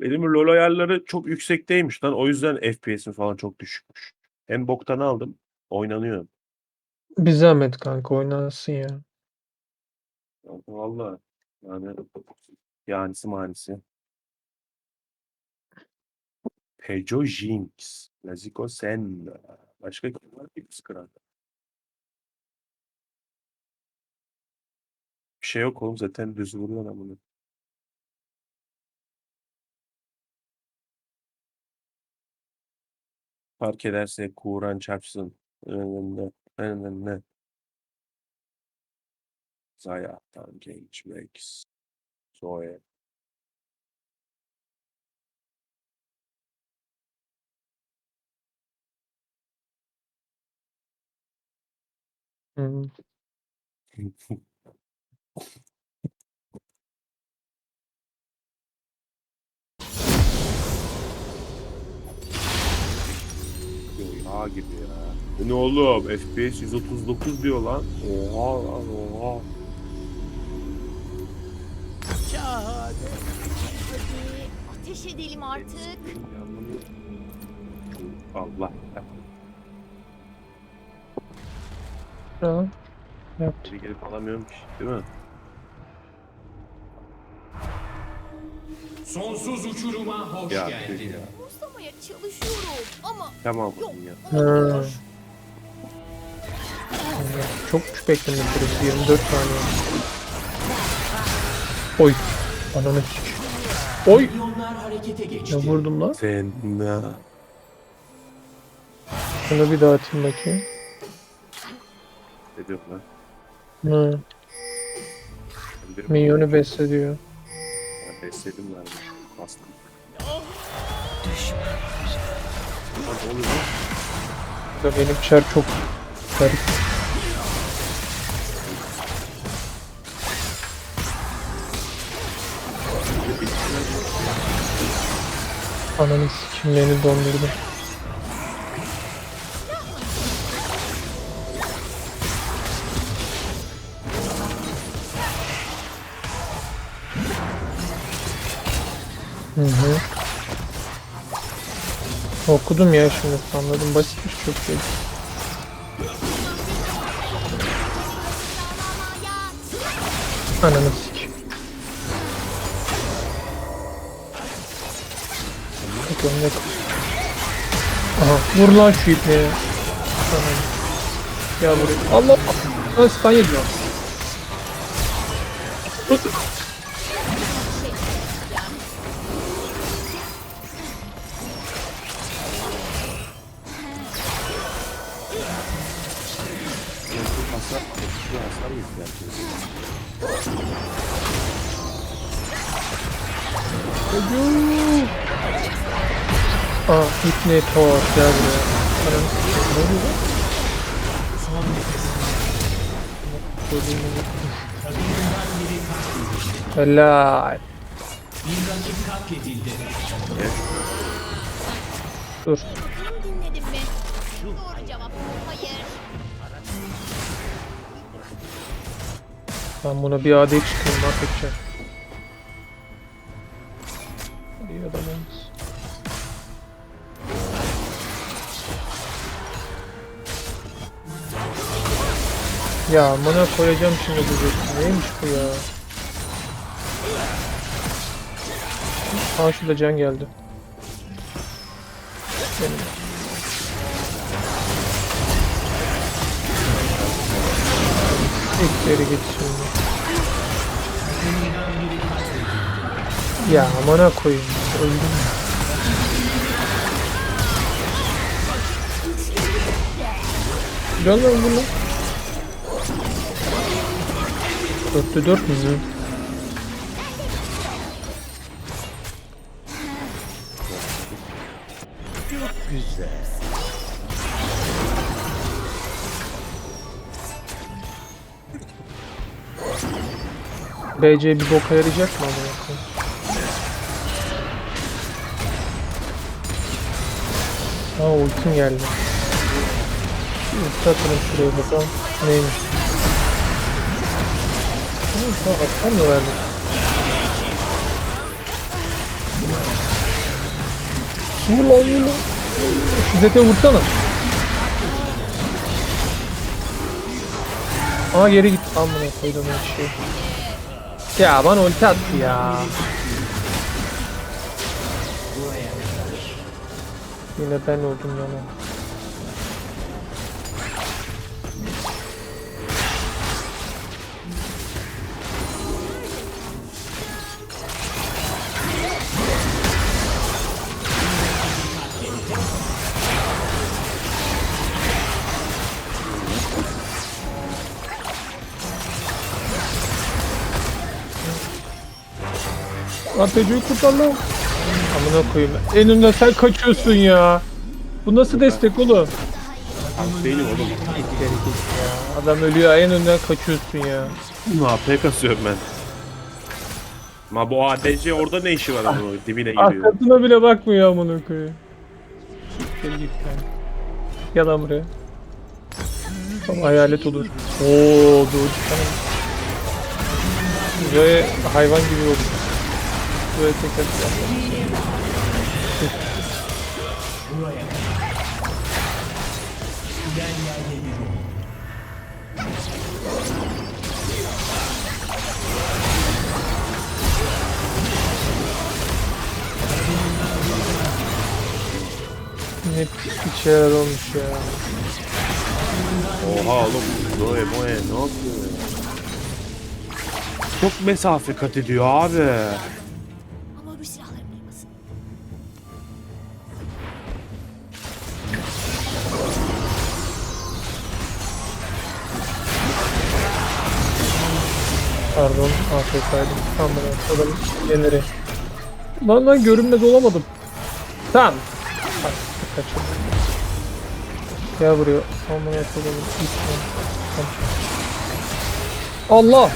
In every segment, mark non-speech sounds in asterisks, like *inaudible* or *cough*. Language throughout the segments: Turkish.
Benim LoL ayarları çok yüksekteymiş lan. O yüzden FPS'im falan çok düşükmüş. En boktan aldım. Oynanıyor. Bir zahmet kanka oynansın ya. Vallahi yani yanisi manisi. Pejo Jinx. Laziko Sen. Başka kim var ki Kıskananda? Bir şey yok oğlum zaten düz vuruyor lan bunu. Fark ederse Kuran çarpsın. Önünde. Önünde. Zayat'tan Genç Max. Zoe. Hı. *laughs* Yağ gibi ya. Bu ne oğlum? FPS 139 diyor lan. Oha lan oha. Hadi ateş edelim artık. Allah. Tamam. Yaptı. Geri gelip alamıyorum ki. Değil mi? Sonsuz uçuruma hoş Ya, geldin. ya. Buzlamaya çalışıyorum ama Tamam yok oğlum ya. olmuyor. Çok küçük bekledim burası 24 saniye. Oy. Ananı sik. Oy. Milyonlar harekete geçti. Ne vurdum lan? Sen ne? Şunu bir daha atayım bakayım. Ne diyorsun lan? Hı. Bir Minyonu besle Ben besledim ben. Bastım. Lan ne oluyor lan? Da benim çar çok garip. Ananı sikim beni Hı hı. Okudum ya şimdi anladım basitmiş çok şey. Ananı sik. Yok yok. Aha vur lan şu ipneye. Ananı. Ya buraya. Allah. Allah stun yedi ipne Thor gel buraya. Ne oluyor lan? Helal. Bir rakip katledildi. Dur. Ben buna bir AD çıkayım mahvedeceğim. İyi adam Ya bana koyacağım şimdi bu. Neymiş bu ya? Aa şurada can geldi. Benim. İlk geri git şimdi. Ya amına koyayım. Öldüm. Can lan Dörtte dört mü? Güzel. BC bir boka yarayacak mı koyayım? Aa ultim geldi. Ulti atalım şuraya bakalım. Neymiş? Tamam, Aslan mı verdi? Vur lan vur lan. Şu Zete vursana. Aa geri git. Amına koydum her şey. Ya bana ulti attı ya. Yine ben oldum yana. Lan Peco'yu kurtar lan. Amına koyayım. En önden sen kaçıyorsun ya. Bu nasıl destek oğlum? Tank değilim oğlum. Adam ölüyor en önden kaçıyorsun ya. AP kasıyorum ben. Ma bu ADC orada ne işi var onun dibine giriyor. Arkasına bile bakmıyor amına koyayım. Geri git yani. Gel lan buraya. Tamam hayalet olur. Oo doğru çıkalım. Buraya hayvan gibi olur. Buraya tekrar Ne pislik şeyler olmuş ya. Oha oğlum. Noe Moe ne yapıyor ya? Çok mesafe kat ediyor abi. AFK'ydım. Tamam ben adamın generi. Lan lan görünmez olamadım. Tamam. Bak, kaçırdım. Gel buraya. Aman yapalım. Allah!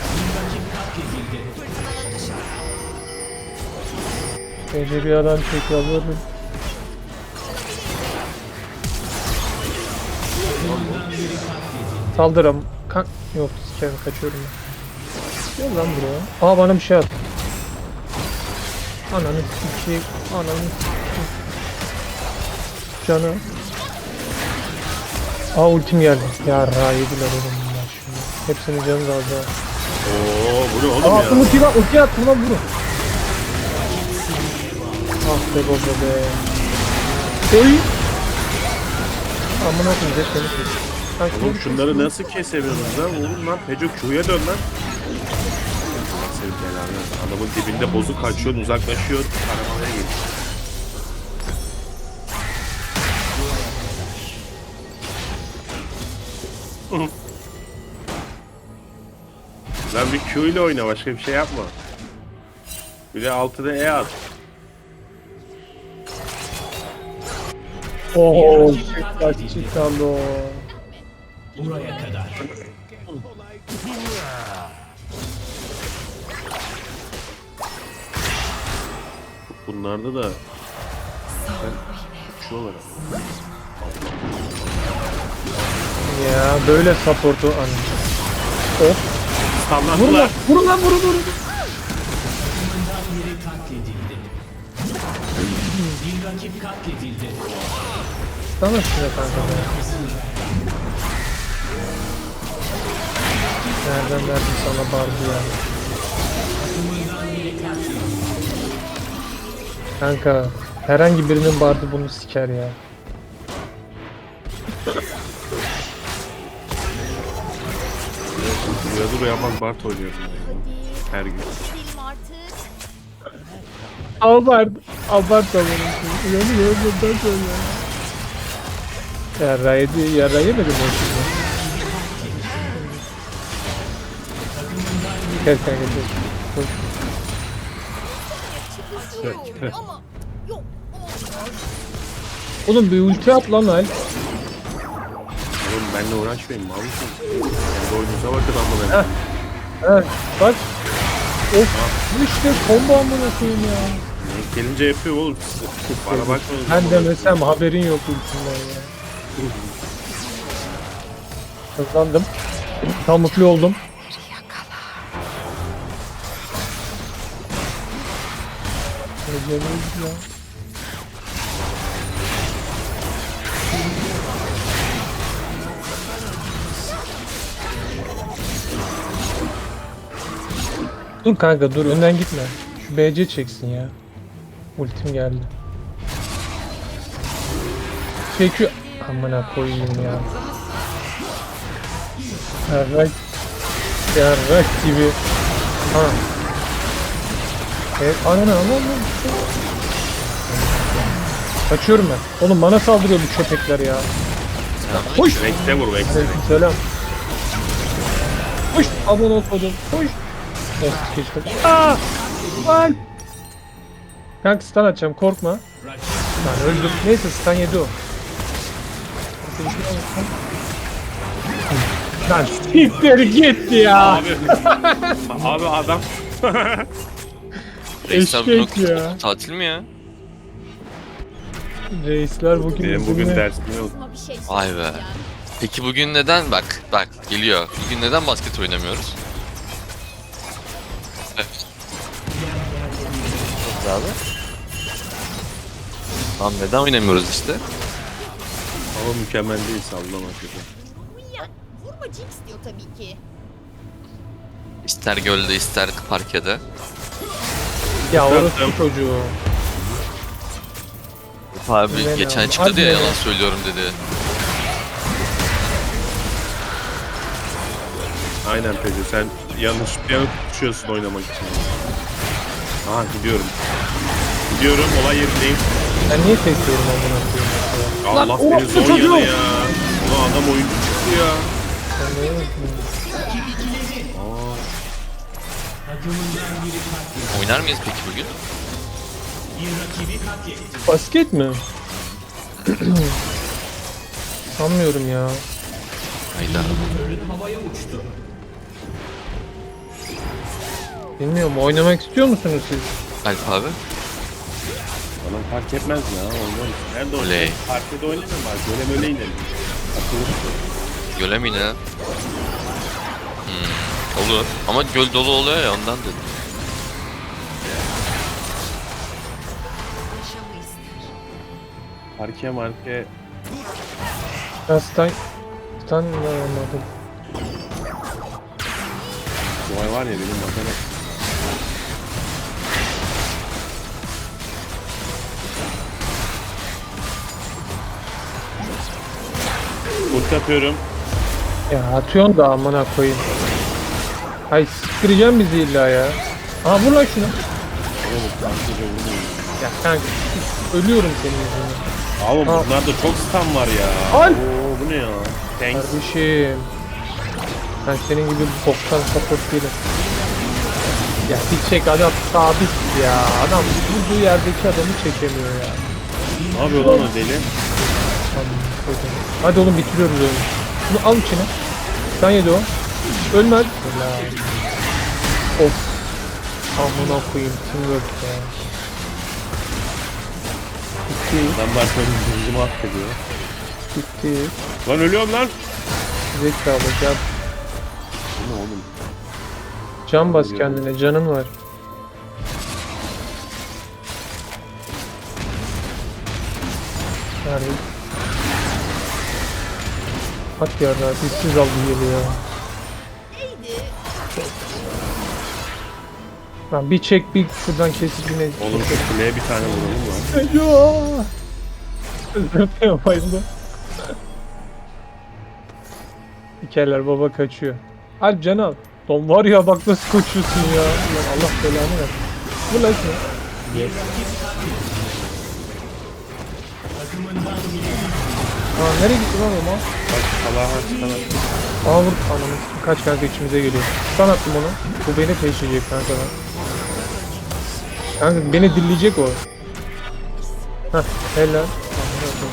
Gece bir adam çekiyor alırım. Saldırım. Kan yok sikerim kaçıyorum ben. Gel lan buraya. Aa bana bir şey at. Ananı sikeyim. Ananı sikeyim. Canı. Aa ultim geldi. Ya ra yediler oğlum bunlar şimdi. Hepsinin canı da az ha. Oo bu ne oğlum Aa ya? attım ultiyi lan ultiyi attım lan vurun. Ah be baba be. Oy. Amına kes. Bak, Oğlum şunları nasıl kesemiyorsunuz lan? Oğlum lan Peco Q'ya dön lan. Senin belanı. Adamın dibinde bozuk kaçıyor, uzaklaşıyor. Aramaya geliyor. Lan bir Q ile oyna başka bir şey yapma. Bir de altıda E at. Oo, kaç çıkalım. Buraya kadar. Bunlarda da ben şu olarak. Ya böyle support'u an. Of. Vurun lan, Standartlar. vurun lan, vurun vurun. Biri katledildi. Bir rakip katledildi. Sana şuna kanka be. Nereden verdim sana bardı ya? Kanka herhangi birinin bardı bunu siker ya. Uyanır uyanmaz Bart oynuyorum. Hadi. Her gün. Abart, abart da bunu. Uyanıyor buradan söyle. Ya rayedi, ya rayemedim o şimdi. Gel kanka gel. Koş. *laughs* Oğlum bir ulti at lan Al. Oğlum benimle uğraşmayın mal mısın? Kendi oyununuza bakın amına. Evet bak. Of bu işte combo amına koyayım ya. Denk Gelince yapıyor oğlum. Bana bakmayın. Ben demesem haberin yok ultimden ya. Hızlandım. Tam mutlu oldum. Beceremeyiz ya. Dur kanka dur önden gitme. Şu BC çeksin ya. Ultim geldi. Çekiyor. Amına koyayım ya. Yarrak. Yarrak gibi. Ha. Evet, aynen anladın Kaçıyorum ben. Oğlum bana saldırıyor bu köpekler ya. Hoş. Vex'e vur Vex'e. Selam. Hoş. Abone ol kodum. Hoş. Evet, geçtim. Aa! Lan! Kanka stun atacağım korkma. Lan öldüm. Neyse stun yedi o. Lan siktir gitti ya. Abi. *laughs* Abi adam. *laughs* Reisler Eşek bugün ya. okul tatil mi ya? Reisler bugün Benim bugün bizimle- dersim yok. Aklıma bir şey Vay be. Peki bugün neden bak bak geliyor. Bugün neden basket oynamıyoruz? Evet. abi. Tamam neden oynamıyoruz işte? Ama mükemmel değil sallama kötü. Vurma Jinx diyor tabii ki. İster gölde ister parkede. Ya orası çocuğu. Abi Öyle geçen ya. çıktı diye Hadi. yalan söylüyorum dedi. Aynen Pece sen yanlış yanıp düşüyorsun oynamak için. Aha gidiyorum. Gidiyorum olay yerindeyim. Ben niye tekliyorum amına koyayım mesela? Allah Lan, seni orospu zor çocuğu! yana ya. Ulan adam oyuncu çıktı ya. Ben niye yapmıyorum? Oynar mıyız peki bugün? Basket mi? Sanmıyorum ya. Hayda. Bilmiyorum oynamak istiyor musunuz siz? Alp abi. Bana fark etmez ya. Oynarız. Nerede Oley. oynayalım? Parkede oynayalım bari. Böyle böyle inelim. Akıllı Göle mi yine? Olur. Ama göl dolu oluyor ya ondan dedim. Parke marke Ya Stan... Stan ne anladım. bu ay var ya benim matara. Ulti atıyorum. Ya atıyorsun da amına koyayım. Ay siktireceğim bizi illa ya. Aha vur lan şunu. Oğlum. Ya kanka ölüyorum senin yüzünden. Oğlum Ha. bunlarda çok stun var ya. Al. Oo bu ne ya? Thanks. Kardeşim. Ben senin gibi boktan support değilim. Ya bir çek adam sabit ya. Adam vurduğu yerdeki adamı çekemiyor ya. Ne yapıyor lan o deli? Hadi oğlum bitiriyoruz oyunu. Bunu al içine. Sen yedi o. Helal. Of. Amına koyayım. Teamwork ya. Bitti. Adamlar benim hızımı affediyor. Bitti. Lan ölüyorum lan. Zekalı can. Bu ne oğlum? Can bas kendine. Canın var. Nerede? At ya da dipsiz aldı yeri ya. Lan bir çek bir şuradan kesip yine. Oğlum şu kuleye bir tane vuralım lan. Eyo. Zırtaya *laughs* bayıldı. Dikerler baba kaçıyor. Alp can al. Don var ya bak nasıl koşuyorsun ya. Ulan Allah belanı ver. Bu lan şunu. Yes. Aa nereye gitti lan o mal? Bak stun attım. Aa vur anamı. Kaç kanka içimize geliyor. Stun attım onu. Bu beni peşleyecek kanka lan. Kanka beni dilleyecek o. Hah helal.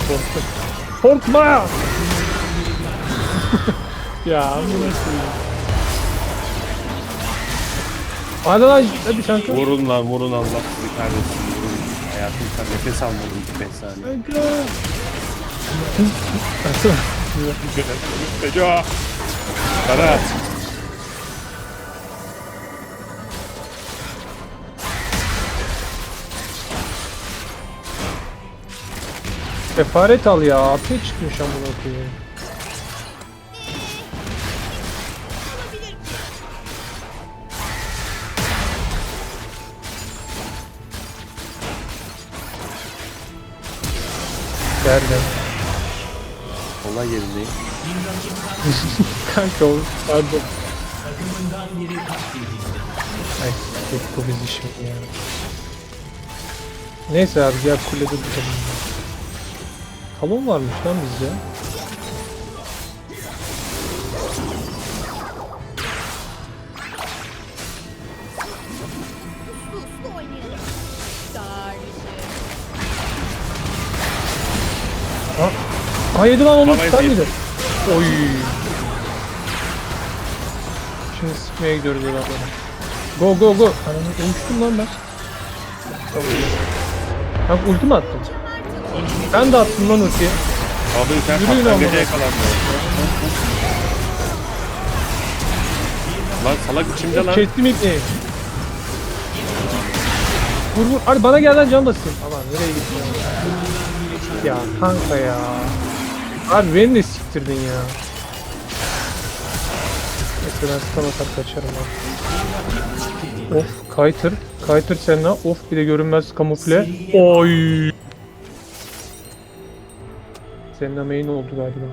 Korktum. Korkma! *laughs* ya. Hadi lan hadi kanka. Vurun lan vurun Allah sizi kahretsin. Vurun. Hayatımda nefes almadım 5 saniye. Kanka. *laughs* Atsana. Beco. Kara. Sefaret al ya. Atı çıkmış amına koyayım. Nerede? Olay yerindeyim. *laughs* Kanka o pardon. Ay tek bu bizi şimdi ya. Neyse abi gel kulede tutalım. Talon varmış lan bizde. Ha, ha yedi lan onu yedi. miydi? Oy. Şimdi sıkmaya gidiyoruz adamlara. Go go go. Ananı uçtum lan ben. Kanka ulti mi attın? Ben de attım lan ultiyi. Abi sen Yürüyün patlangaca ama. yakalandın. Lan salak içimde lan. Kestim ipneyi. Vur vur. Hadi bana gel lan can basayım. Aman nereye gittin ya? Ya kanka ya. Abi beni de siktirdin ya. Neyse ben atar kaçarım abi. Of kaytır. Kaytır seninle. Of bir de görünmez kamufle. Oy. Senin main oldu galiba.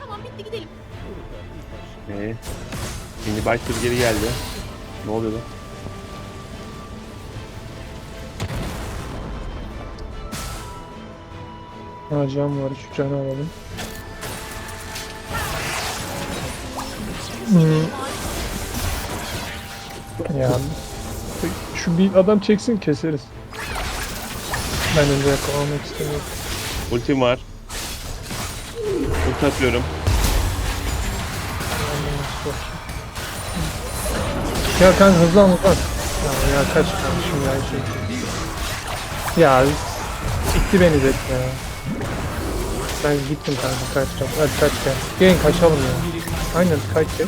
Tamam bitti gidelim. Ee, şimdi Biter geri geldi. Ne oluyor lan? Ha cam var şu canı alalım. Hmm. Ya şu bir adam çeksin keseriz. Ben önce yakalamak istemiyorum. Ultim var. Ulti atıyorum. Ya kanka hızlı al. Ya, ya kaç kardeşim ya şey. Ya sikti beni de ya. Ben gittim kanka kaçacağım. Hadi kaç gel. Gelin kaçalım ya. Aynen kaç gel.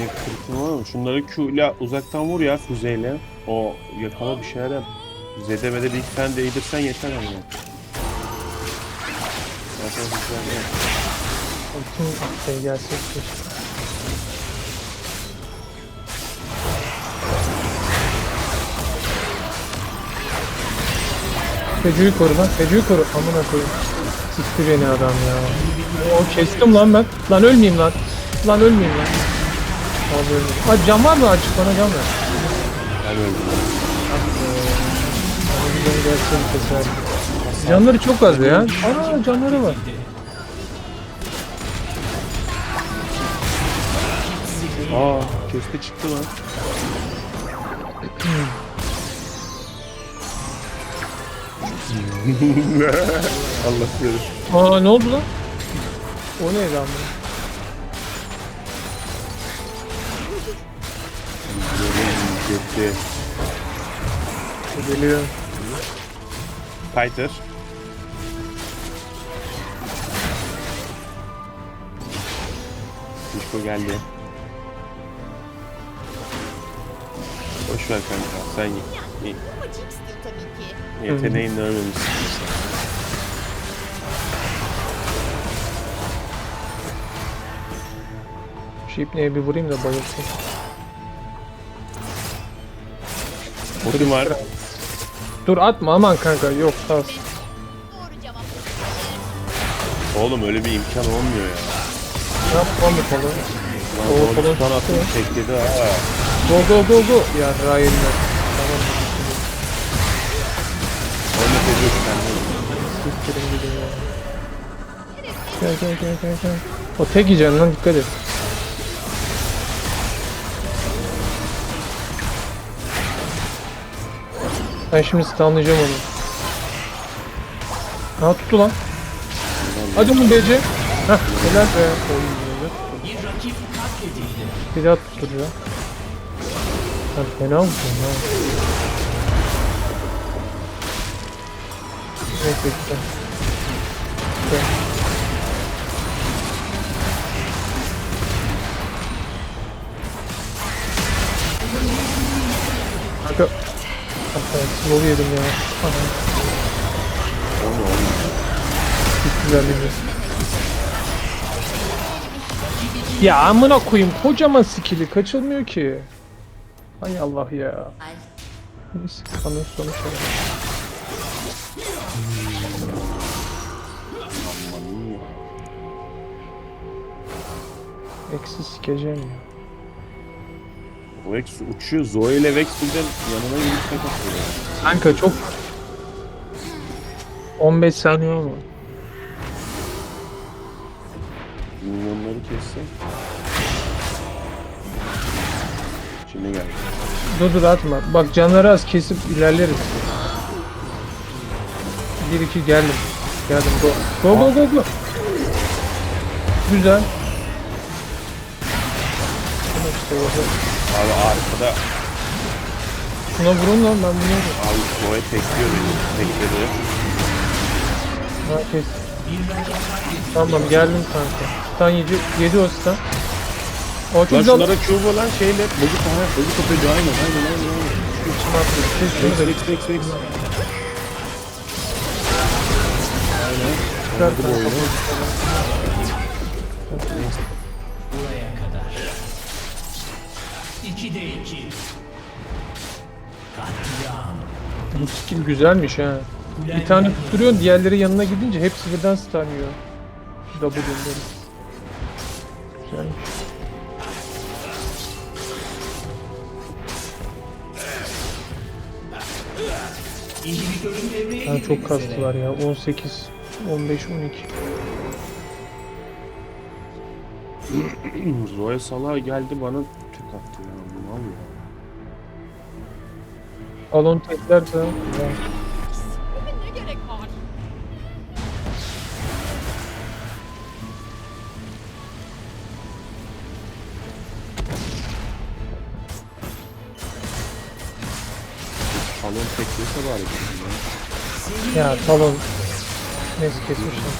Ne? Şunları Q ile uzaktan vur ya füzeyle. O yakala bir şeyler yap. Zedemede bir iki tane değdirsen yeter ama. Zaten güzel ya. Ultim şey keşke. Fecu'yu koru lan. Fecu'yu koru. Amına koyayım. Sikti beni adam ya. O kestim lan ben. Lan ölmeyeyim lan. Lan ölmeyeyim lan. Abi. Ha cam var mı? Açık bana cam ver. Ben öldüm. Beni gelsin keser. Canları çok az ya. Aa canları var. Aa kesti çıktı lan. *laughs* *laughs* Allah bilir. Aa ne oldu lan? O neydi lan Gitti. Geliyor. Fighter. Dişko geldi. Boş ver kanka sen tabii ki. yeteneğinle ölmemişsin. Şu ipneye bir vurayım da bayılsın. Ultim var. Dur atma aman kanka yok sağ ol. Oğlum öyle bir imkan olmuyor ya. Ne yapalım bakalım. Lan Oo, oğlum tutan çıktı attım tekledi ha. Go go go go. Ya Ryan'lar. Tamam. Oyna tecrübe kendine. Siktirin gidin ya. Gel gel gel gel gel. O tek yiyeceksin lan dikkat et. Ben şimdi stunlayacağım onu. Ha tuttu lan. Hadi onu BC. Heh helal be. Bir daha tutturuyor. Sen fena mısın lan? Evet bekle. Evet. Kanka Hatta slow yedim ya. Aha, O ne oğlum? gittiler beni. Ya amına koyayım kocaman skill'i kaçılmıyor ki. Hay Allah ya. Neyse kanın sonuç. Eksi sikeceğim ya. Vex uçuyor. Zoe ile Vex birden yanına gelip tek atıyor. Kanka çok 15 saniye olma. Milyonları kesse. Şimdi geldi. Dur dur atma. Bak canları az kesip ilerleriz. 1 2 geldim. Geldim go. Go go go go. Güzel. Şuna işte orada. Abi arkada Şuna vurun lan ben bunu abi Zoe tekliyor beni. Tekledi. Ha kes. Tamam geldim kanka. Stun yedi, yedi o stun. O Lan güzel. şunlara Q lan şeyle. Bozuk ha. Bozuk kapıyı aynen aynen aynen. aynen. İçime attı. Kes şunu da Vex Vex Vex Vex. Aynen. çıkar Anladı bu oyunu. Buraya 2'de 2. Bu skill güzelmiş ha. Bir tane tutturuyorsun diğerleri yanına gidince hepsi birden stunlıyor. Double gönderir. Güzelmiş. Ha, çok kastılar ya. 18, 15, 12. Zoe Salah geldi bana attı ya. Ne oluyor? Alon teklerse ya. Ne gerek var? Salon bari. ya. Ya talon. Neyse kesmişler.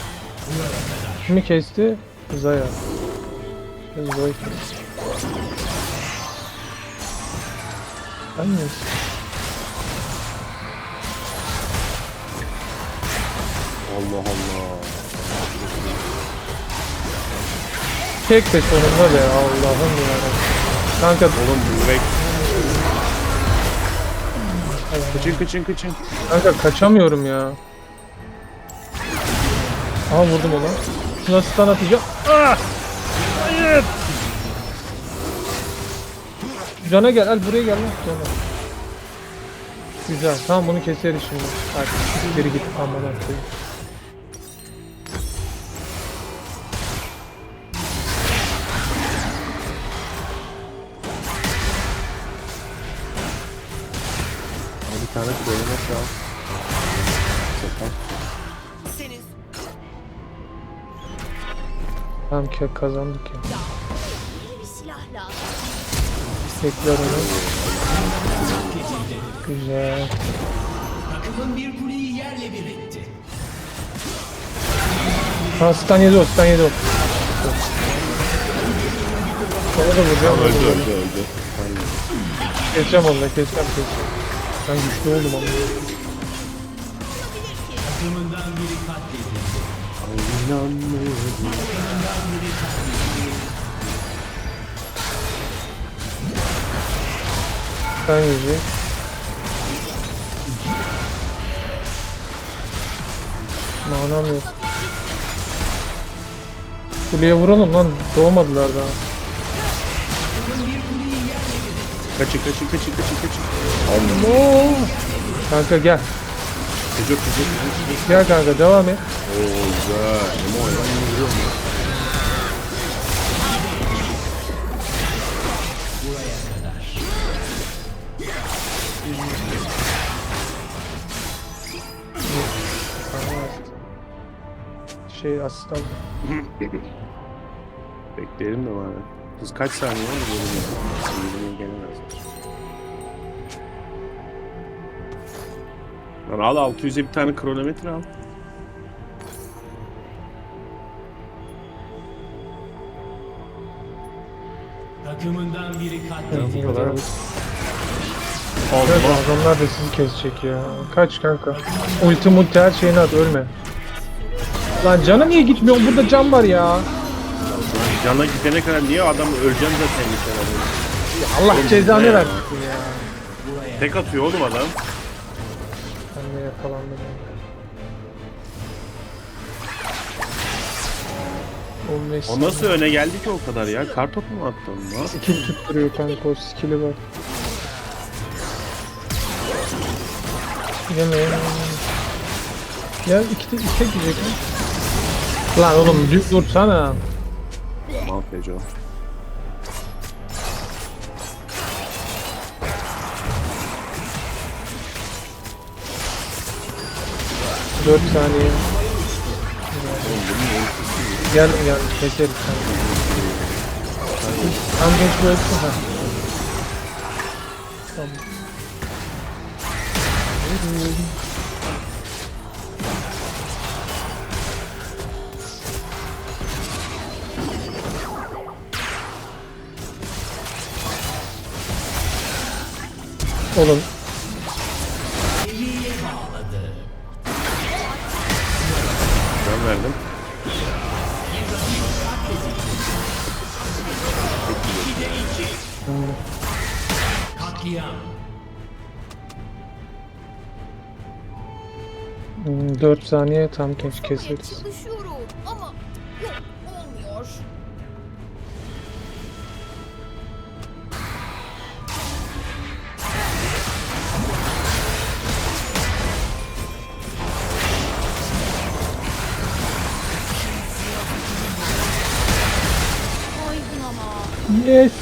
Kimi kesti? Zaya. Zaya kesti. Miyiz? Allah Allah. Tek de sonunda be Allah'ım ya. Kanka Oğlum bu Vex. Kıçın kıçın kıçın. Kanka kaçamıyorum ya. Aha vurdum ona. Şuna stun atacağım. Ah! Hayır! Cana gel, al buraya gel lan. Cana. Güzel, tamam bunu keseriz şimdi. Artık geri git aman. Abi bir tane al. Sefer. Senin Tamam ki kazandık ya. Tekrar onu. Güzel. Takımın bir kuleyi yerle bir etti. Ha stun yedi o, stun yedi o. Ona da vuracağım. Öldü öldü öldü. Aynen. Keseceğim onu da, keseceğim, keseceğim. Ben güçlü oldum ama. Takımından biri katledildi. İnanmıyorum. Sen yiyecek. Manam yok. Kuleye vuralım lan. Doğmadılar daha. Kaçın kaçın kaçın kaçın kaçın. Allah. Kanka gel. Çocuk çocuk. Gel kanka devam et. Oo güzel. Ama hayvan yürüyor mu? Şey asistan. *clears throat* Bekleyelim de bari. Kız kaç saniye var? Böyle Yürümeye gelemez. Lan al 600'e bir tane kronometre al. Takımından biri Bu katledildi. kadar. Evet, Allah. adamlar da sizi kesecek ya. Kaç kanka. Ulti multi her şeyini at ölme. Lan canı niye gitmiyor? Burada can var ya. Cana gidene kadar niye adam öleceğim zaten gitene Allah cezanı ya. versin ya. Tek atıyor oğlum adam. Ben de yakalandım. O nasıl öne geldi ki o kadar ya? Kartopu mu attın lan? Skill tutturuyor kanka o skill'i var. Yeme yeme. Ya iki, iki tek yiyecek mi? Lan oğlum düz dursana. Tamam Feco. Dört saniye. Gel gel keseriz kanka. Tam geç ha. Tamam. Oğlum Ben verdim. Katliam. hmm, 4 saniye tam kes keseriz. Çalışıyorum Yes.